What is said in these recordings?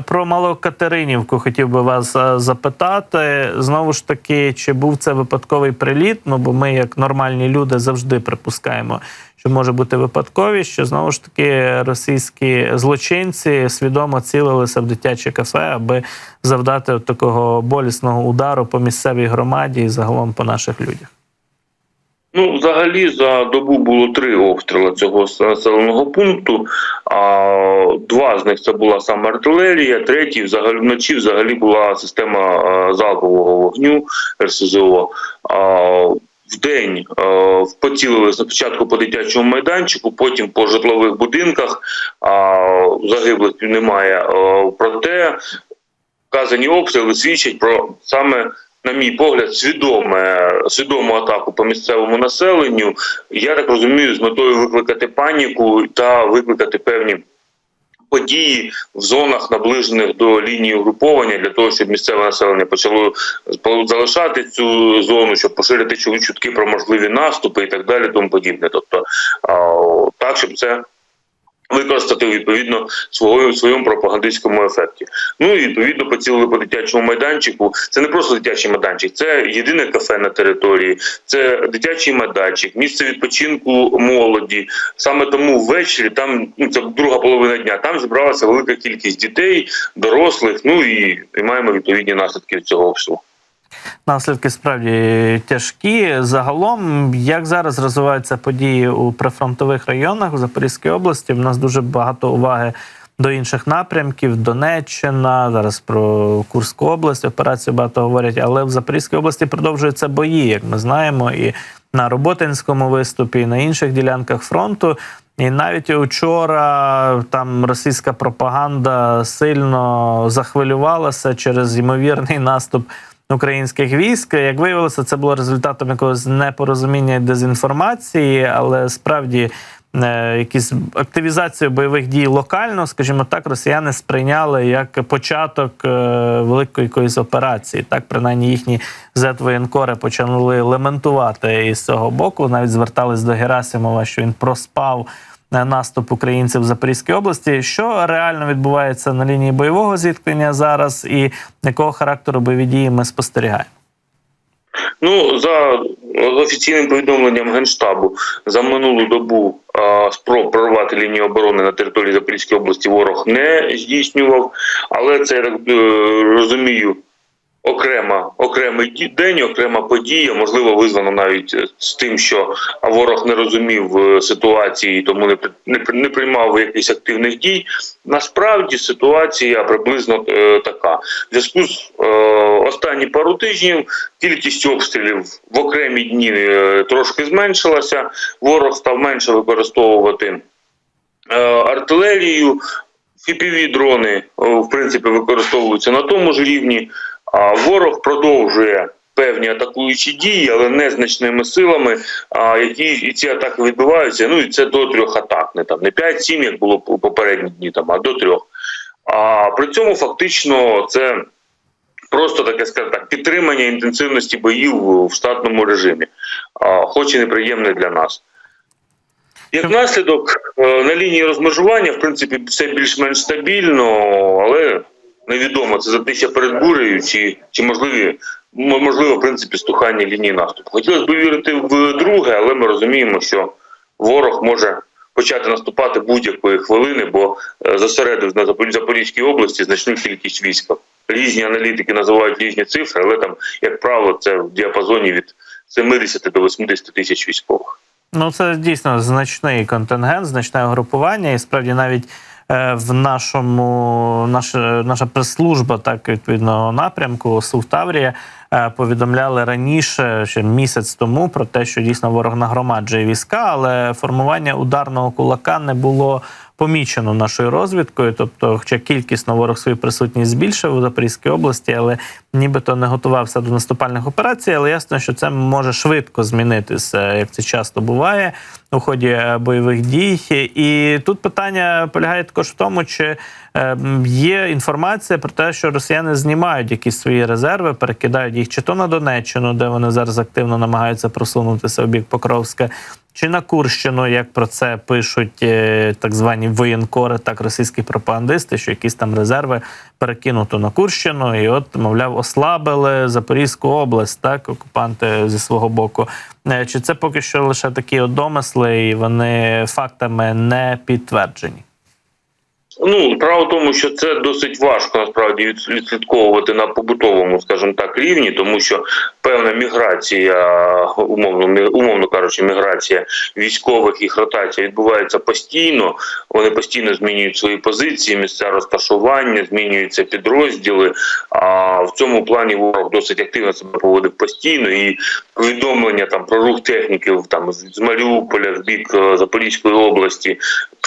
про Малокатеринівку хотів би вас е, запитати. Знову ж таки, чи був це випадковий приліт? Ну бо ми, як нормальні люди, завжди припускаємо, що може бути випадковість, що знову ж таки російські злочинці свідомо цілилися в дитяче кафе, аби завдати от такого болісного удару по місцевій громаді і загалом по наших людях. Ну, взагалі за добу було три обстріли цього населеного пункту. А два з них це була саме артилерія, третій взагалі вночі взагалі була система залпового вогню РСЗО. А, в день е, поцілили спочатку по дитячому майданчику, потім по житлових будинках. А, загиблих немає. Е, проте вказані обстріли свідчать про саме, на мій погляд, свідоме свідому атаку по місцевому населенню. Я так розумію, з метою викликати паніку та викликати певні. Події в зонах, наближених до лінії угруповання, для того, щоб місцеве населення почало залишати цю зону, щоб поширити чу- чутки про можливі наступи і так далі, тому подібне. Тобто, так, щоб це використати відповідно свого своєму пропагандистському ефекті. Ну і відповідно поцілили по дитячому майданчику. Це не просто дитячий майданчик, це єдине кафе на території, це дитячий майданчик, місце відпочинку молоді. Саме тому ввечері там ну це друга половина дня. Там зібралася велика кількість дітей, дорослих. Ну і, і маємо відповідні наслідки цього обстрілу. Наслідки справді тяжкі. Загалом, як зараз розвиваються події у прифронтових районах в Запорізькій області, в нас дуже багато уваги до інших напрямків. Донеччина, зараз про Курську область операцію багато говорять, але в Запорізькій області продовжуються бої, як ми знаємо, і на Роботинському виступі, і на інших ділянках фронту. І навіть учора там російська пропаганда сильно захвилювалася через ймовірний наступ українських військ. Як виявилося, це було результатом якогось непорозуміння і дезінформації, але справді е, якісь активізацію бойових дій локально, скажімо так, росіяни сприйняли як початок е, великої якоїсь операції. Так, принаймні їхні зетвоєнкори почали лементувати із цього боку. Навіть звертались до Герасимова, що він проспав наступ українців в Запорізькій області. Що реально відбувається на лінії бойового зіткнення зараз, і якого характеру бойові дії ми спостерігаємо? Ну за офіційним повідомленням генштабу за минулу добу а, спроб прорвати лінію оборони на території Запорізької області ворог не здійснював, але це я так е, розумію. Окрема окремий день, окрема подія, можливо, визвано навіть е, з тим, що ворог не розумів е, ситуації, тому не не, не приймав якихось активних дій. Насправді ситуація приблизно е, така. В зв'язку з е, останні пару тижнів кількість обстрілів в окремі дні е, трошки зменшилася. Ворог став менше використовувати е, артилерію. fpv дрони в принципі використовуються на тому ж рівні. А ворог продовжує певні атакуючі дії, але незначними силами. А які і ці атаки відбуваються. Ну і це до трьох атак, не там не 5-7, як було по- попередні дні, там а до трьох. А при цьому фактично це просто таке скажімо так, підтримання інтенсивності боїв в штатному режимі, а, хоч і неприємне для нас. Як наслідок, е, на лінії розмежування, в принципі, все більш-менш стабільно, але невідомо, це затища перед бурею, чи, чи можливі, можливо, в принципі, стухання лінії наступу. Хотілося б вірити в друге, але ми розуміємо, що ворог може почати наступати будь-якої хвилини, бо е, зосередив на Запорі- Запорізькій області значну кількість війська. Різні аналітики називають різні цифри, але там, як правило, це в діапазоні від 70 до 80 тисяч військових. Ну, це дійсно значний контингент, значне угрупування, і справді навіть в нашому наша, наша прес-служба так відповідного напрямку СУВ Таврія е, повідомляли раніше, ще місяць тому, про те, що дійсно ворог нагромаджує війська, але формування ударного кулака не було помічено нашою розвідкою. Тобто, хоча кількісно ворог свою присутність збільшив у Запорізькій області, але нібито не готувався до наступальних операцій. Але ясно, що це може швидко змінитися, як це часто буває у ході е, бойових дій. І тут питання полягає також в тому, чи Е, Є інформація про те, що росіяни знімають якісь свої резерви, перекидають їх чи то на Донеччину, де вони зараз активно намагаються просунутися у бік Покровська, чи на Курщину, як про це пишуть е, так звані воєнкори, так російські пропагандисти, що якісь там резерви перекинуто на Курщину, і от, мовляв, ослабили Запорізьку область, так окупанти зі свого боку. Е, Чи це поки що лише такі домисли, і вони фактами не підтверджені? Ну, справа в тому, що це досить важко насправді відслідковувати на побутовому, скажімо так, рівні, тому що певна міграція, умовно умовно кажучи, міграція військових їх ротація відбувається постійно. Вони постійно змінюють свої позиції, місця розташування, змінюються підрозділи. А в цьому плані ворог досить активно себе поводив постійно і повідомлення там про рух техніків там з Маріуполя в бік е, Запорізької області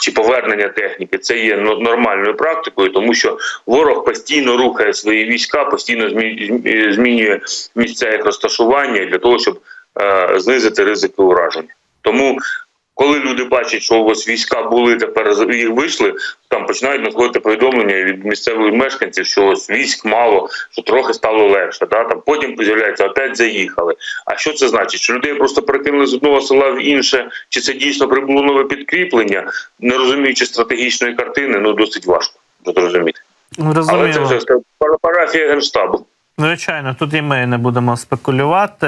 чи повернення техніки, це є нормальною практикою, тому що ворог постійно рухає свої війська, постійно змі- змі- змінює місця їх розташування для того, щоб е, знизити ризики ураження. Тому, коли люди бачать, що ось війська були тепер їх вийшли, там починають надходити повідомлення від місцевих мешканців, що ось військ мало, що трохи стало легше. Да? Там потім з'являється опять заїхали. А що це значить? Що людей просто перекинули з одного села в інше, чи це дійсно прибуло нове підкріплення, не розуміючи стратегічної картини, ну досить важко зрозуміти. Але це вже парафія генштабу. Звичайно, тут і ми не будемо спекулювати.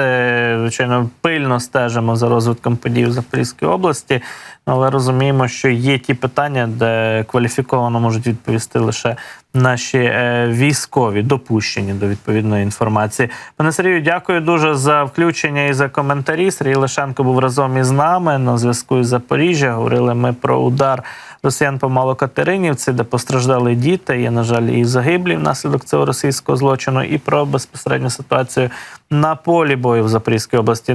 Звичайно, пильно стежимо за розвитком подій в Запорізькій області, але розуміємо, що є ті питання, де кваліфіковано можуть відповісти лише наші е, військові, допущені до відповідної інформації. Пане Сергію, дякую дуже за включення і за коментарі. Сергій Лишенко був разом із нами на зв'язку із Запоріжжя. Говорили ми про удар росіян по Малокатеринівці, де постраждали діти. Є, на жаль, і загиблі внаслідок цього російського злочину, і про безпосередню ситуацію на полі бою в Запорізькій області.